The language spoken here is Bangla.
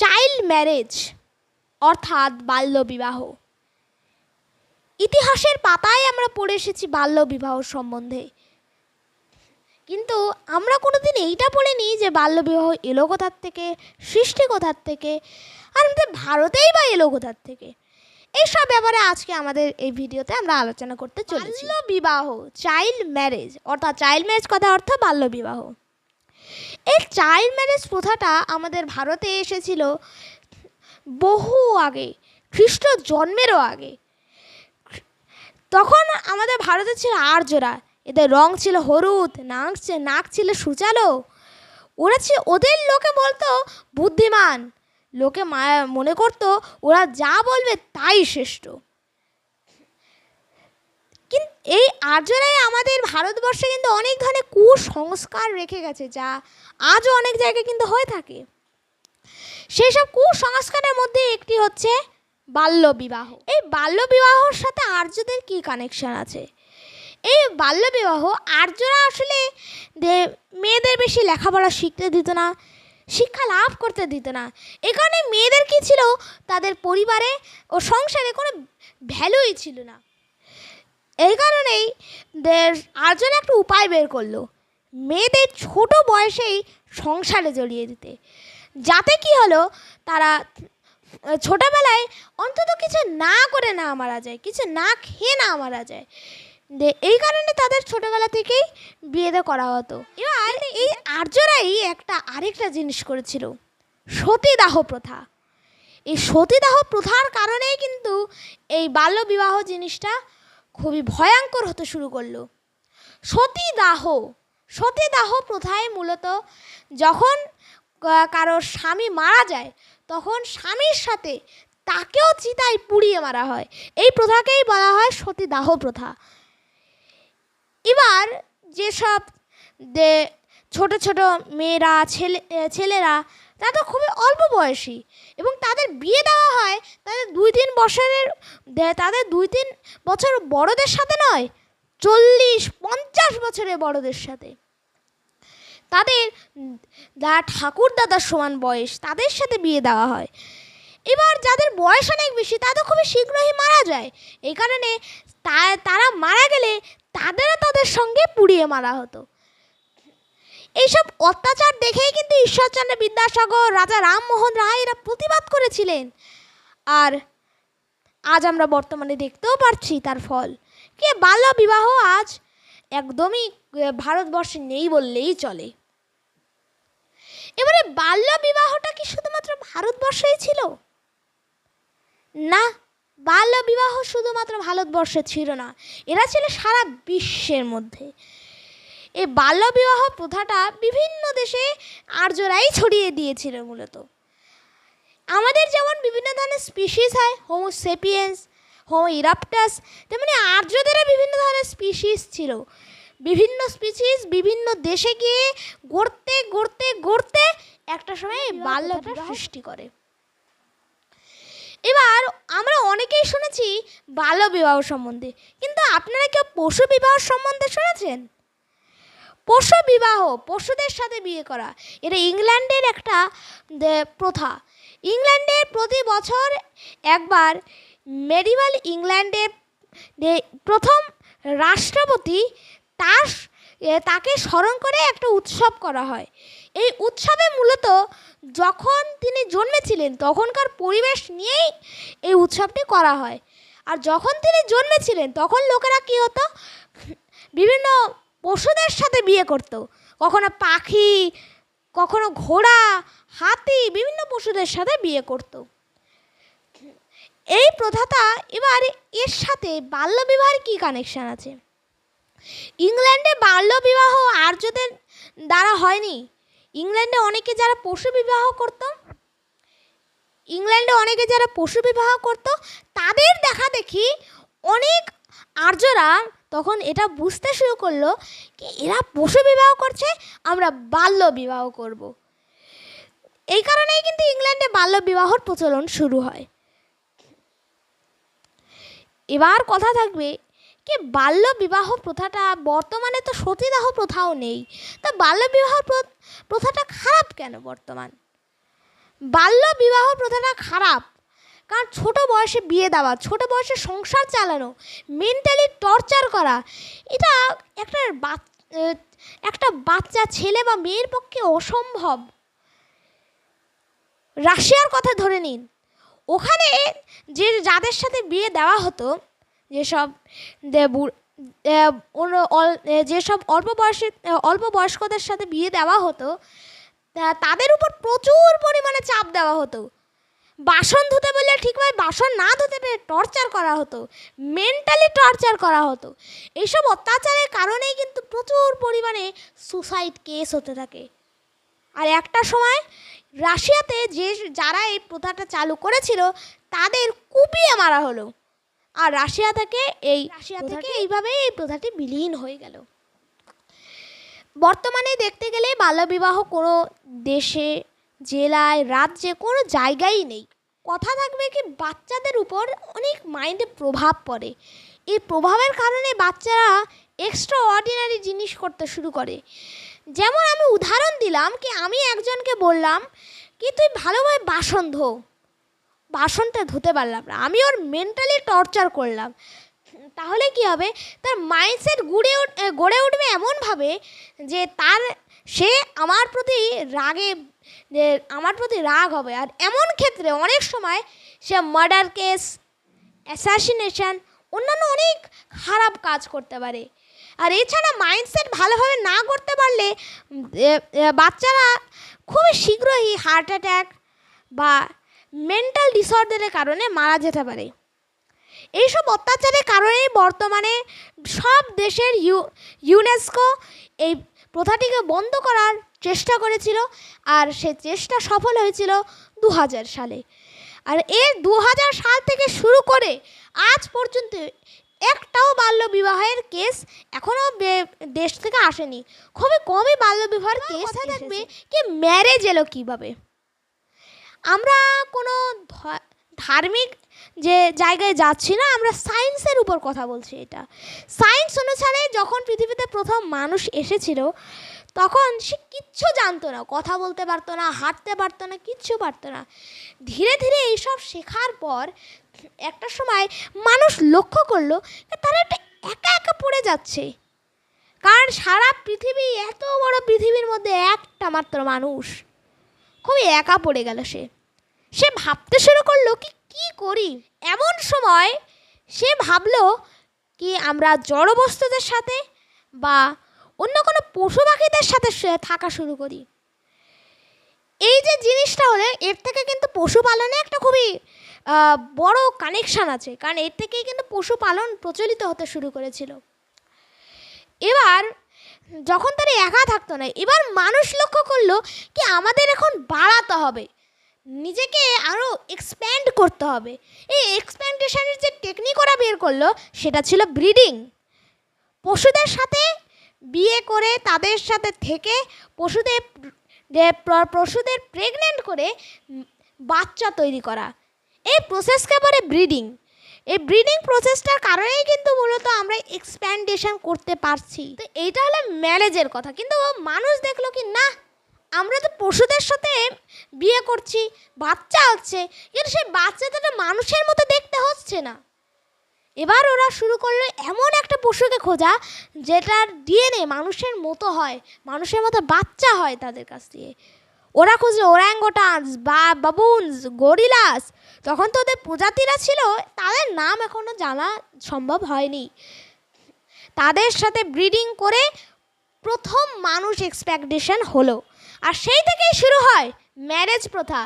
চাইল্ড ম্যারেজ, অর্থাৎ বাল্যবিবাহ। ইতিহাসের পাতায় আমরা পড়ে এসেছি বাল্যবিবাহ সম্বন্ধে। কিন্তু আমরা কোনোদিন এইটা পড়িনি যে বাল্যবিবাহ এলো কোথার থেকে, সৃষ্টি কোথার থেকে, আর আমাদের ভারতেই বা এলো কোথার থেকে। এইসব ব্যাপারে আজকে আমাদের এই ভিডিওতে আমরা আলোচনা করতে চলেছি। বিবাহ চাইল্ড ম্যারেজ, অর্থাৎ চাইল্ড ম্যারেজ কথা অর্থ বাল্যবিবাহ। এই চাইল্ড ম্যারেজ প্রথাটা আমাদের ভারতে এসেছিল বহু আগে, খ্রিস্ট জন্মেরও আগে। তখন আমাদের ভারতে ছিল আর্যরা। এদের রং ছিল হলুদ, নাক নাক ছিল সুচালো। ওরা ছিল, ওদের লোকে বলতো বুদ্ধিমান। লোকে মনে করতো, ওরা যা বলবে তাই শ্রেষ্ঠ। কিন্তু এই আর্যরাই আমাদের ভারতবর্ষে কিন্তু অনেক ধরনের কুসংস্কার রেখে গেছে, যা আজও অনেক জায়গায় কিন্তু হয়ে থাকে। সেই সব কুসংস্কারের মধ্যে একটি হচ্ছে বাল্যবিবাহ। এই বাল্যবিবাহর সাথে আর্যদের কি কানেকশন আছে? এই বাল্যবিবাহ, আর্যরা আসলে মেয়েদের বেশি লেখাপড়া শিখতে দিত না, শিক্ষা লাভ করতে দিত না। এ কারণে মেয়েদের কি ছিল? তাদের পরিবারে ও সংসারে কোনো ভ্যালুই ছিল না। এই কারণেই আর্যরা একটা উপায় বের করল, মেয়েদের ছোট বয়সেই সংসারে জড়িয়ে দিতে। যাতে কি হলো, তারা ছোটবেলায় অন্তত কিছু না করে না মারা যায়, কিছু না খেয়ে না মারা যায়। এই কারণে তাদের ছোটবেলা থেকেই বিয়েতে করা হতো। এবার এই আর্যরাই একটা আরেকটা জিনিস করেছিল, সতীদাহ প্রথা। এই সতীদাহ প্রথার কারণেই কিন্তু এই বাল্যবিবাহ জিনিসটা খুবই ভয়ঙ্কর হতে শুরু করল। সতীদাহ সতীদাহ প্রথায় মূলত যখন কারোর স্বামী মারা যায়, তখন স্বামীর সাথে তাকেও চিতায় পুড়িয়ে মারা হয়। এই প্রথাকেই বলা হয় সতীদাহ প্রথা। এবার যেসব ছোট ছোট মেয়েরা, ছেলে ছেলেরা তারা তো খুবই অল্প বয়সী। এবং তাদের বিয়ে দেওয়া হয় তাদের দুই তিন বছরের তাদের দুই তিন বছর বড়দের সাথে নয়, চল্লিশ, পঞ্চাশ বছরের বড়দের সাথে। তাদের, যা ঠাকুর দাদার সমান বয়স, তাদের সাথে বিয়ে দেওয়া হয়। এবার যাদের বয়স অনেক বেশি তাদের খুবই শীঘ্রই মারা যায়। এই কারণে তারা মারা গেলে তাদেরও তাদের সঙ্গে পুড়িয়ে মারা হতো। এইসব অত্যাচার দেখেই কিন্তু ঈশ্বরচন্দ্র বিদ্যাসাগর, রাজা রামমোহন রায় এরা প্রতিবাদ করেছিলেন। আর আজ আমরা বর্তমানে দেখতেও পারছি তার ফল। কে বাল্য বিবাহ আজ একদমই ভারতবর্ষে নেই বললেই চলে। এবারে বাল্য বিবাহটা কি শুধুমাত্র ভারতবর্ষেই ছিল? না, বাল্য বিবাহ শুধুমাত্র ভারতবর্ষে ছিল না। এরা ছিল সারা বিশ্বের মধ্যে। এই বাল্য বিবাহ প্রথাটা বিভিন্ন দেশে আর্যরাই ছড়িয়ে দিয়েছিল মূলত। আমাদের যেমন বিভিন্ন ধরনের স্পিসিস হয় হোমো সেপিয়েন্স হোমো ইরাপটাস তেমনি আর্যদেরও বিভিন্ন ধরনের স্পিসিস ছিল। বিভিন্ন স্পিসিস বিভিন্ন দেশে গিয়ে গড়তে গড়তে গড়তে একটা সময় বাল্যটা সৃষ্টি করে। এবার আমরা অনেকেই শুনেছি বাল্য বিবাহ সম্বন্ধে কিন্তু আপনারা কেউ পশু বিবাহ সম্বন্ধে শুনেছেন? পশু বিবাহ, পশুদের সাথে বিয়ে করা। এটা ইংল্যান্ডের একটা প্রথা। ইংল্যান্ডের প্রতি বছর একবার মেডিভাল ইংল্যান্ডে প্রথম রাষ্ট্রপতি তার তাকে স্মরণ করে একটা উৎসব করা হয়। এই উৎসবে মূলত যখন তিনি জন্মেছিলেন, তখনকার পরিবেশ নিয়েই এই উৎসবটি করা হয়। আর যখন তিনি জন্মেছিলেন, তখন লোকেরা কী হতো? বিভিন্ন পশুদের সাথে বিয়ে করতো। কখনো পাখি, কখনো ঘোড়া, হাতি, বিভিন্ন পশুদের সাথে বিয়ে করতো। এই প্রথাটা এবার এর সাথে বাল্যবিবাহের কী কানেকশান আছে? ইংল্যান্ডে বাল্যবিবাহ আর্যদের দ্বারা হয়নি। ইংল্যান্ডে অনেকে যারা পশু বিবাহ করতো, ইংল্যান্ডে অনেকে যারা পশু বিবাহ করত, তাদের দেখা দেখি অনেক আর্যরা তখন এটা বুঝতে শুরু করল কি এরা পশু বিবাহ করছে, আমরা বাল্য বিবাহ করব। এই কারণেই কিন্তু ইংল্যান্ডে বাল্য বিবাহর প্রচলন শুরু হয় এবার কথা থাকবে কি বাল্য বিবাহ প্রথাটা বর্তমানে তো সতীদাহ প্রথাও নেই, তা বাল্য বিবাহ প্র- প্রথাটা খারাপ কেন বর্তমান বাল্য বিবাহ প্রথাটা খারাপ কারণ ছোট বয়সে বিয়ে দেওয়া, ছোট বয়সে সংসার চালানো মেন্টালি টর্চার করা, এটা একটা একটা বাচ্চা, ছেলে বা মেয়ের পক্ষে অসম্ভব। রাশিয়ার কথা ধরে নিন। ওখানে যে যাদের সাথে বিয়ে দেওয়া হতো, যেসব যেসব অল্প বয়সে অল্প বয়স্কদের সাথে বিয়ে দেওয়া হতো তাদের উপর প্রচুর পরিমাণে চাপ দেওয়া হতো। বাসন ধুতে বললে ঠিকভাবে বাসন না ধুতে পেরে টর্চার করা হতো মেন্টালি টর্চার করা হতো। এইসব অত্যাচারের কারণেই কিন্তু প্রচুর পরিমাণে সুসাইড কেস হতে থাকে। আর একটা সময় রাশিয়াতে যে যারা এই প্রথাটা চালু করেছিল তাদের কুপিয়ে মারা হলো। আর রাশিয়া থেকে এই রাশিয়া থেকে এইভাবে এই প্রথাটি বিলীন হয়ে গেল। বর্তমানে দেখতে গেলে বাল্যবিবাহ কোনো দেশে জেলায়, রাজ্যে কোনো জায়গাই নেই। কথা থাকবে কি বাচ্চাদের উপর অনেক মাইন্ডে প্রভাব পড়ে। এই প্রভাবের কারণে বাচ্চারা এক্সট্রা অর্ডিনারি জিনিস করতে শুরু করে। যেমন আমি উদাহরণ দিলাম কি আমি একজনকে বললাম কি, তুই ভালোভাবে বাসন ধো। বাসনটা ধুতে পারলাম না। আমি ওর মেন্টালি টর্চার করলাম। তাহলে কি হবে? তার মাইন্ডসেট গুড়ে গড়ে উঠবে এমনভাবে যে তার সে আমার প্রতি রাগে আমার প্রতি রাগ হবে। আর এমন ক্ষেত্রে অনেক সময় সে মার্ডার কেস অ্যাসাসিনেশন অন্যান্য অনেক খারাপ কাজ করতে পারে। আর এছাড়া মাইন্ডসেট ভালোভাবে না করতে পারলে বাচ্চারা খুবই শীঘ্রই হার্ট অ্যাটাক বা মেন্টাল ডিসঅর্ডারের কারণে মারা যেতে পারে। এইসব অত্যাচারের কারণেই বর্তমানে সব দেশের ইউ ইউনেস্কো এই প্রথাটিকে বন্ধ করার চেষ্টা করেছিল আর সে চেষ্টা সফল হয়েছিল দু হাজার সালে। আর এর দু হাজার সাল থেকে শুরু করে আজ পর্যন্ত একটাও বাল্য বিবাহের কেস এখনও দেশ থেকে আসেনি। খুবই কমই বাল্য বিবাহের কেস থাকবে কি ম্যারেজ এলো কীভাবে? আমরা কোনো ধ- ধার্মিক যে জায়গায় যাচ্ছি না, আমরা সায়েন্সের উপর কথা বলছি এটা। সায়েন্স অনুসারে যখন পৃথিবীতে প্রথম মানুষ এসেছিল, তখন সে কিচ্ছু জানতো না। কথা বলতে পারতো না, হাঁটতে পারতো না, কিচ্ছু পারতো না। ধীরে ধীরে এইসব শেখার পর একটা সময় মানুষ লক্ষ্য করল তারা একটা একা একা পড়ে যাচ্ছে। কারণ সারা পৃথিবী, এত বড় পৃথিবীর মধ্যে একটা মাত্র মানুষ। খুবই একা পড়ে গেল সে। সে ভাবতে শুরু করল কি কি করি? এমন সময় সে ভাবলো কি আমরা জড় বস্তুদের সাথে বা অন্য কোনো পশু পাখিদের সাথে থাকা শুরু করি। এই যে জিনিসটা হলে এর থেকে কিন্তু পশুপালনে একটা খুবই বড় কানেকশান আছে। কারণ এর থেকেই কিন্তু পশুপালন প্রচলিত হতে শুরু করেছিল। এবার যখন তারা একা থাকতো না, এবার মানুষ লক্ষ্য করল কি আমাদের এখন বাড়াতে হবে। নিজেকে আরও এক্সপ্যান্ড করতে হবে। এই এক্সপ্যান্ডেশনের যে টেকনিক ওরা বের করল, সেটা ছিল ব্রিডিং পশুদের সাথে বিয়ে করে তাদের সাথে থেকে পশুদের পশুদের প্রেগনেন্ট করে বাচ্চা তৈরি করা। এই প্রসেসকে বলে ব্রিডিং এই ব্রিডিং প্রসেসটার কারণেই কিন্তু মূলত আমরা এক্সপ্যান্ডেশন করতে পারছি। তো এইটা হলো ম্যারেজের কথা। কিন্তু মানুষ দেখল কি, না আমরা তো পশুদের সাথে বিয়ে করছি, বাচ্চা হচ্ছে কিন্তু সেই বাচ্চাটা মানুষের মতো দেখতে হচ্ছে না। এবার ওরা শুরু করল এমন একটা পশুকে খোঁজা, যেটার ডিএনএ মানুষের মতো হয়, মানুষের মতো বাচ্চা হয় তাদের কাছ দিয়ে। ওরা খুঁজলো ওরাঙ্গোটান্স, বা বাবুনস, গরিলাস। তখন তো ওদের প্রজাতিরা ছিল, তাদের নাম এখনও জানা সম্ভব হয়নি। তাদের সাথে ব্রিডিং করে প্রথম মানুষ এক্সপেকটেশন হলো। আর সেই থেকেই শুরু হয় ম্যারেজ প্রথা।